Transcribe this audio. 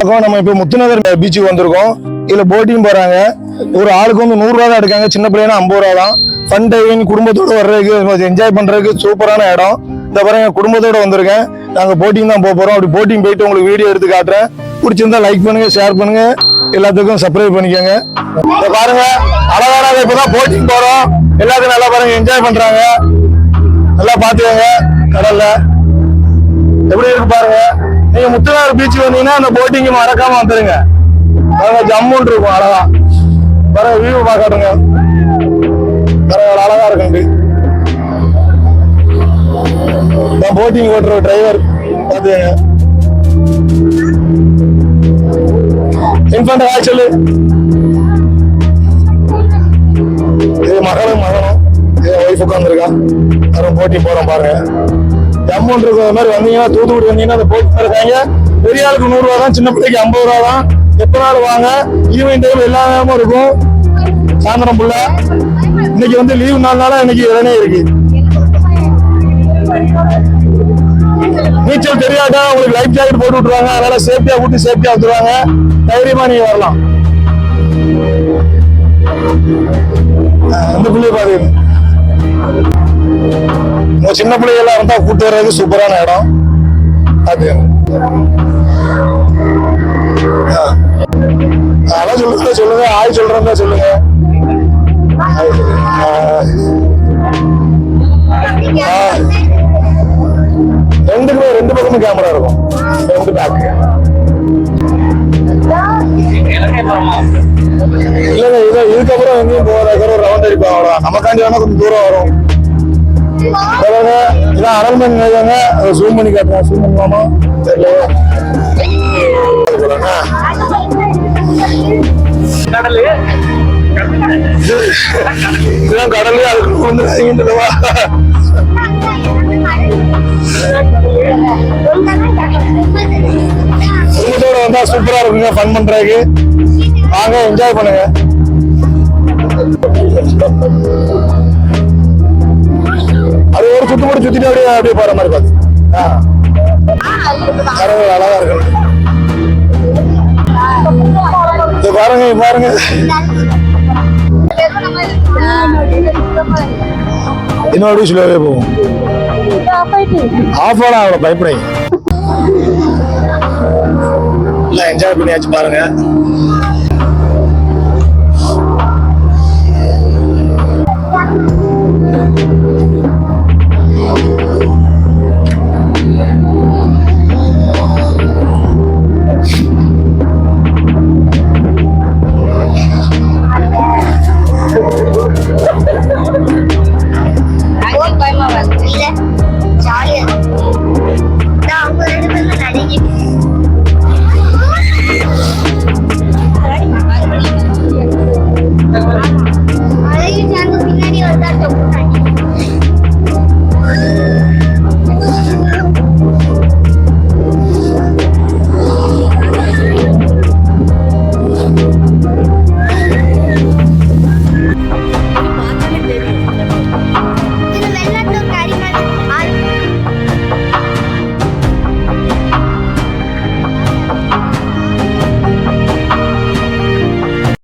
பக்கம் நம்ம இப்போ முத்துநகர் பீச்சுக்கு வந்திருக்கோம். இதுல போட்டிங் போறாங்க. ஒரு ஆளுக்கு வந்து நூறு ரூபா தான் எடுக்காங்க. சின்ன பிள்ளைனா ஐம்பது ரூபா தான். ஃபன் டைவிங் குடும்பத்தோட வர்றதுக்கு என்ஜாய் பண்றதுக்கு சூப்பரான இடம். இந்த பாருங்க குடும்பத்தோட வந்திருக்கேன். நாங்க போட்டிங் தான் போக போறோம். அப்படி போட்டிங் போயிட்டு உங்களுக்கு வீடியோ எடுத்து காட்டுறேன். பிடிச்சிருந்தா லைக் பண்ணுங்க ஷேர் பண்ணுங்க. எல்லாத்துக்கும் சப்ஸ்கிரைப் பண்ணிக்கோங்க. இத பாருங்க அழகான இப்பதான் போட்டிங் போறோம். எல்லாத்துக்கும் நல்லா பாருங்க என்ஜாய் பண்றாங்க. நல்லா பாத்துக்கோங்க கடல்ல. எப்படி இருக்கு பாருங்க. நீங்க முத்துநார் பீச் வந்தீங்கன்னா அந்த போட்டிங்க மறக்காம வந்துருங்க. பாருங்க ஜம்முன் இருக்கும் அழகா. பாருங்க வியூ பாக்கட்டுங்க பாருங்க அழகா இருக்குங்க நான் போட்டிங் ஓட்டுற டிரைவர் பாத்துங்க இன்ஃபண்ட் ஆக்சுவலி இது மகளும் மகனும். இது ஒய்ஃப் உட்காந்துருக்கா யாரும் போட்டி போறோம் பாருங்க. அமௌண்ட் இருக்கிற மாதிரி வந்தீங்கன்னா தூத்துக்குடி வந்தீங்கன்னா அந்த போட்டி இருக்காங்க. பெரிய ஆளுக்கு நூறு ரூபா தான் சின்ன பிள்ளைக்கு ஐம்பது ரூபா தான். எப்போ நாள் வாங்க. ஈவினிங் டைம் எல்லா நேரமும் இருக்கும். சாயந்தரம் புள்ள இன்னைக்கு வந்து லீவு நாலு நாளா இன்னைக்கு இளநே இருக்கு. நீச்சல் தெரியாட்டா உங்களுக்கு லைஃப் ஜாக்கெட் போட்டு விட்டுருவாங்க. அதனால சேஃப்டியா கூட்டி சேஃப்டியா வந்துருவாங்க. தைரியமா நீங்க வரலாம். சின்ன பிள்ளைகள்லாம் இருந்தா கூட்டு வர்றதுக்கு சூப்பரான இடம். அது. அதான் சொல்லுங்க சொல்லுங்க. ஆய் சொல்றதா சொல்லுங்க. ரெண்டு ரெண்டு பக்கமும் கேமரா இருக்கும். ரெண்டு பேக் இல்ல இல்ல இதுக்கப்புறம் எங்கேயும் போகிற ஒரு ரவுண்ட் அடிப்பா அவ்வளோ நமக்காண்டி வேணா கொஞ்சம் தூரம் வரும். இதான் அரண்மனை நிலையங்க அதை ஜூம் பண்ணி காட்டுறேன். ஜூம் பண்ணுவாமா தெரியல இதுதான் கடலே அதுக்கு வந்து இறங்கிட்டுவா குடும்பத்தோட வந்தா சூப்பரா இருக்குங்க ஃபன் பண்றதுக்கு. வாங்க என்ஜாய் பண்ணுங்க. சுத்து மட்டும் சுத்திட்டு அப்படியே அப்படியே போற மாதிரி பாத்து கடவுள் அழகா இருக்கு. இது பாருங்க பாருங்க. இன்னொரு ஸ்லோவே போகும் ஆஃப் ஆனா அவ்வளோ பயப்படாங்க என்ஜாய் பண்ணியாச்சு பாருங்க. பயமா வந்து இல்ல ஜாலியா